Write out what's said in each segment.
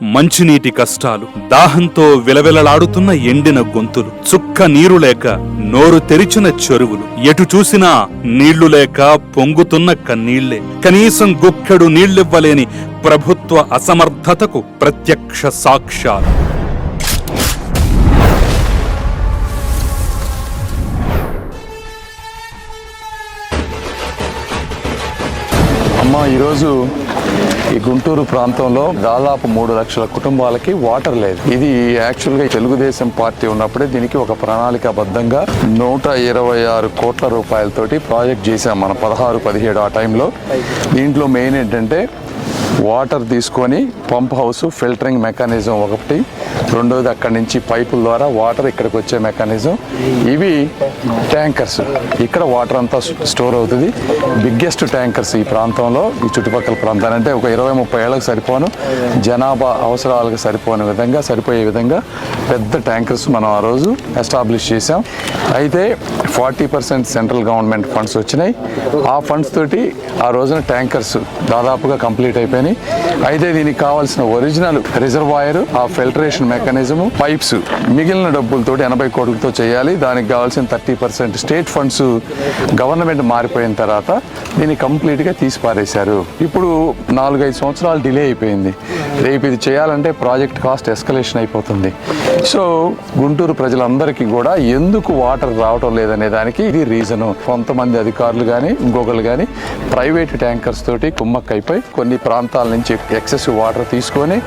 మంచినీటి కష్టాలు దాహంతో విలవిలలాడుతున్న ఎండిన గొంతులు చుక్క నీరు లేక నోరు తెరిచిన చెరువులు ఎటు చూసినా నీళ్ళు లేక పొంగుతున్న కన్నీళ్ళే కనీసం గుక్కెడు నీళ్ళివ్వలేని ప్రభుత్వ అసమర్థతకు ప్రత్యక్ష సాక్ష్యాలు. అమ్మా ఈరోజు ఈ గుంటూరు ప్రాంతంలో దాదాపు మూడు లక్షల కుటుంబాలకి వాటర్ లేదు. ఇది యాక్చువల్గా తెలుగుదేశం పార్టీ ఉన్నప్పుడే దీనికి ఒక ప్రణాళికబద్ధంగా నూట ఇరవై ఆరు కోట్ల రూపాయలతోటి ప్రాజెక్ట్ చేశాం మన పదహారు పదిహేడు ఆ టైంలో. దీంట్లో మెయిన్ ఏంటంటే వాటర్ తీసుకొని పంప్ హౌస్ ఫిల్టరింగ్ మెకానిజం ఒకటి. రెండోది అక్కడి నుంచి పైపుల ద్వారా వాటర్ ఇక్కడికి వచ్చే మెకానిజం. ఇవి ట్యాంకర్స్. ఇక్కడ వాటర్ అంతా స్టోర్ అవుతుంది. బిగ్గెస్ట్ ట్యాంకర్స్ ఈ ప్రాంతంలో ఈ చుట్టుపక్కల ప్రాంతాలు. అంటే ఒక ఇరవై ముప్పై ఏళ్ళకి సరిపోను. జనాభా అవసరాలకు సరిపోని విధంగా సరిపోయే విధంగా పెద్ద ట్యాంకర్స్ మనం ఆ రోజు ఎస్టాబ్లిష్ చేసాం అయితే forty percent central government funds వచ్చినాయి. ఆ ఫండ్స్ తోటి ఆ రోజున ట్యాంకర్స్ దాదాపుగా కంప్లీట్ కానీ అయితే దీనికి కావాల్సిన ఒరిజినల్ రిజర్వాయర్ ఆ ఫిల్టరేషన్ మెకానిజం పైప్స్ మిగిలిన డబ్బులతో ఎనభై కోట్లతో చేయాలి. దానికి కావాల్సిన thirty percent state funds government మారిపోయిన తర్వాత దీన్ని కంప్లీట్గా తీసి పారేశారు ఇప్పుడు నాలుగైదు సంవత్సరాలు డిలే అయిపోయింది. రేపు ఇది చేయాలంటే ప్రాజెక్ట్ కాస్ట్ ఎస్కలేషన్ అయిపోతుంది. సో గుంటూరు ప్రజలందరికీ కూడా ఎందుకు వాటర్ రావటం లేదనే దానికి ఇది రీజను. కొంతమంది అధికారులు కానీ ఇంకొకరు కానీ ప్రైవేట్ ట్యాంకర్స్ తోటి కుమ్మక్కైపోయి కొన్ని ప్రాంతాల నుంచి ఎక్సెసివ్ వాటర్ తీసుకొని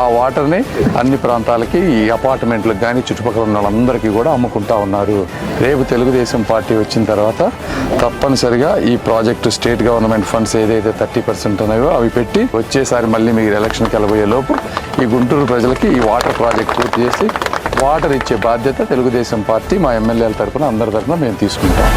ఆ వాటర్ని అన్ని ప్రాంతాలకి ఈ అపార్ట్మెంట్లకు కానీ చుట్టుపక్కల ఉన్న వాళ్ళందరికీ కూడా అమ్ముకుంటా ఉన్నారు. రేపు తెలుగుదేశం పార్టీ వచ్చిన తర్వాత తప్పనిసరిగా ఈ ప్రాజెక్టు స్టేట్ గవర్నమెంట్ ఫండ్స్ ఏదైతే థర్టీ పర్సెంట్ ఉన్నాయో అవి పెట్టి వచ్చేసారి మళ్ళీ మీరు ఎలక్షన్కి వెళ్ళబోయే లోపు ఈ గుంటూరు ప్రజలకి ఈ వాటర్ ప్రాజెక్ట్ పూర్తి చేసి వాటర్ ఇచ్చే బాధ్యత తెలుగుదేశం పార్టీ మా ఎమ్మెల్యేల తరపున అందరి తరపున మేము తీసుకుంటాం.